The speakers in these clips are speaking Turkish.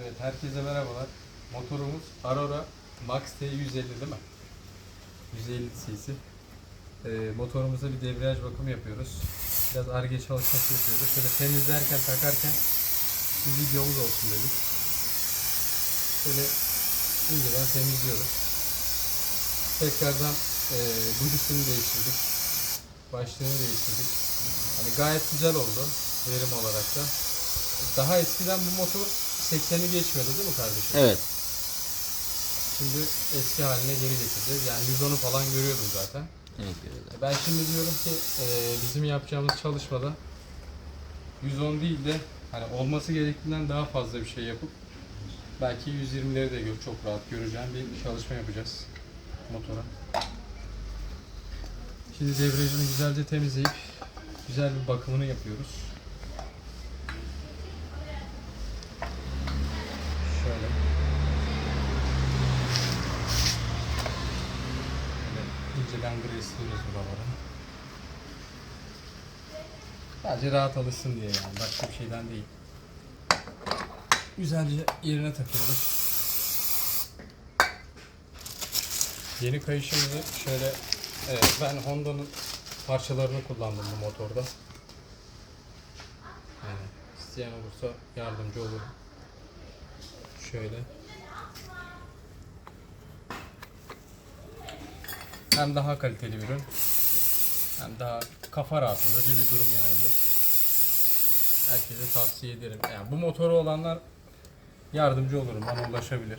Evet herkese merhabalar. Motorumuz Aurora Max T150 değil mi? 150 cc. Ee, motorumuza bir debriyaj bakımı yapıyoruz. Biraz arge çalışması yapıyoruz. Şöyle temizlerken takarken bir videomuz olsun dedik. Şöyle inceden temizliyoruz. Tekrardan e, bujisini değiştirdik. Başlığını değiştirdik. Hani gayet güzel oldu verim olarak da. Daha eskiden bu motor 80'i geçmiyordu değil mi kardeşim? Evet. Şimdi eski haline geri getireceğiz. Yani 110'u falan görüyordum zaten. Evet görüyorlar. Ben şimdi diyorum ki e, bizim yapacağımız çalışmada 110 değil de hani olması gerektiğinden daha fazla bir şey yapıp belki 120'leri de gör, çok rahat göreceğim bir çalışma yapacağız motora. Şimdi debriyajını güzelce temizleyip güzel bir bakımını yapıyoruz. Şöyle. Böyle inceden gresliyoruz buraları. Sadece rahat alışsın diye yani. Başka bir şeyden değil. Güzelce yerine takıyoruz. Yeni kayışımızı şöyle evet, ben Honda'nın parçalarını kullandım bu motorda. Yani isteyen olursa yardımcı olurum. Şöyle. Hem daha kaliteli bir ürün hem daha kafa rahatlatıcı bir durum yani bu. Herkese tavsiye ederim. Yani bu motoru olanlar yardımcı olurum. Bana ulaşabilir.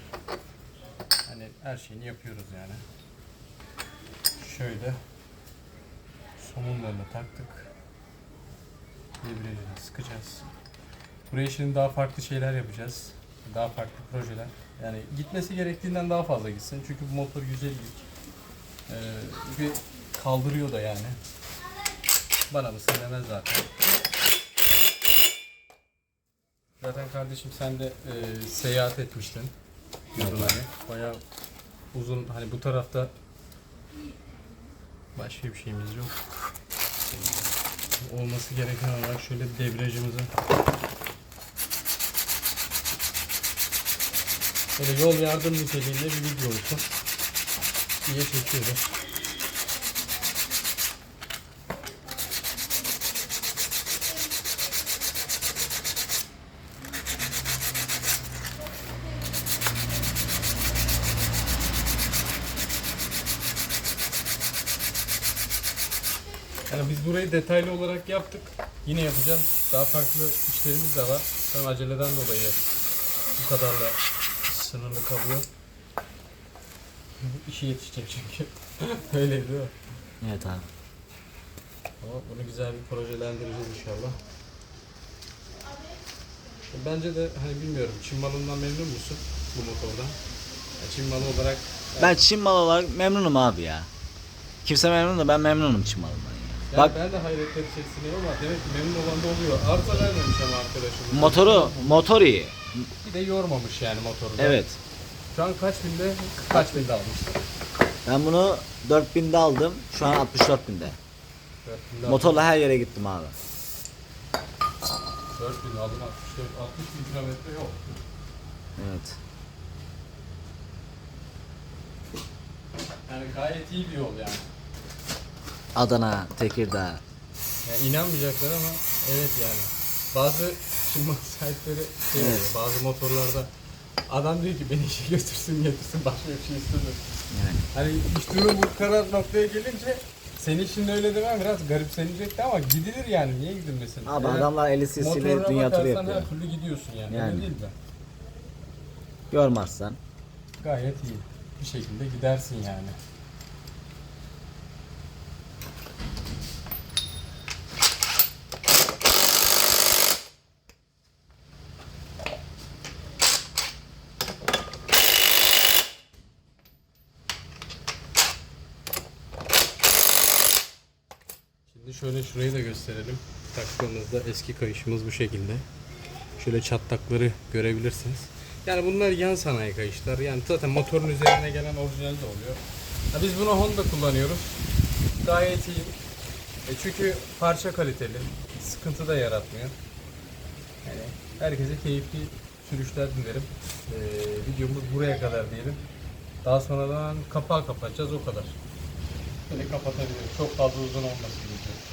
Hani her şeyini yapıyoruz yani. Şöyle somunlarını taktık. Debriyajını sıkacağız. Buraya şimdi daha farklı şeyler yapacağız. Daha farklı projeler. Yani gitmesi gerektiğinden daha fazla gitsin. Çünkü bu motor 150'lik. Ee, bir kaldırıyor da yani. Bana mısın demez zaten. Zaten kardeşim sen de e, seyahat etmiştin. Diyordun hani. Bayağı uzun hani bu tarafta başka bir şeyimiz yok. Olması gereken olarak şöyle debriyajımızı Böyle yol yardım niteliğinde bir video olsun diye çekiyoruz. Yani biz burayı detaylı olarak yaptık. Yine yapacağız. Daha farklı işlerimiz de var. An aceleden dolayı bu kadarla sınırlı kalıyor. İşi yetişecek çünkü. Öyle değil mi? Evet abi. Ama bunu güzel bir projelendireceğiz inşallah. Bence de hani bilmiyorum Çin malından memnun musun bu motordan? Ya Çin malı olarak Ben Çin malı olarak memnunum abi ya. Kimse memnun da ben memnunum Çin malından. ya. yani Bak ben de hayretler içerisindeyim ama demek ki memnun olan da oluyor. Arıza vermemiş ama arkadaşımız. motoru motor iyi. Bir de yormamış yani motoru. da. Evet. Şu an kaç binde? Kaç binde almıştın? Ben bunu 4000'de aldım. Şu an 64 binde. 4000'de Motorla her yere gittim abi. 4000 aldım 64 60 bin kilometre yok. Evet. Yani gayet iyi bir yol yani. Adana, Tekirdağ. Yani inanmayacaklar ama evet yani. Bazı şimdi sahipleri şey Evet. oluyor, bazı motorlarda adam diyor ki beni işe götürsün getirsin başka bir şey istemiyorum. Yani. Hani iş durum bu kadar noktaya gelince senin şimdi öyle demem biraz garipsenecekti ama gidilir yani niye gidilmesin? Abi Eğer adamlar 50 cc'li motoruna dünya turu bakarsan yapıyor. her türlü gidiyorsun yani, Yani. öyle değil mi? Görmezsen. Gayet iyi. Bir şekilde gidersin yani. Şimdi şöyle şurayı da gösterelim. Taktığımızda eski kayışımız bu şekilde. Şöyle çatlakları görebilirsiniz. Yani bunlar yan sanayi kayışlar. Yani zaten motorun üzerine gelen orijinal de oluyor. Ha biz bunu Honda kullanıyoruz. Gayet iyi. E çünkü parça kaliteli. Sıkıntı da yaratmıyor. Yani herkese keyifli sürüşler dilerim. Ee, videomuz buraya kadar diyelim. Daha sonradan kapağı kapatacağız o kadar. Böyle kapatabiliriz. Çok fazla uzun olmasın video.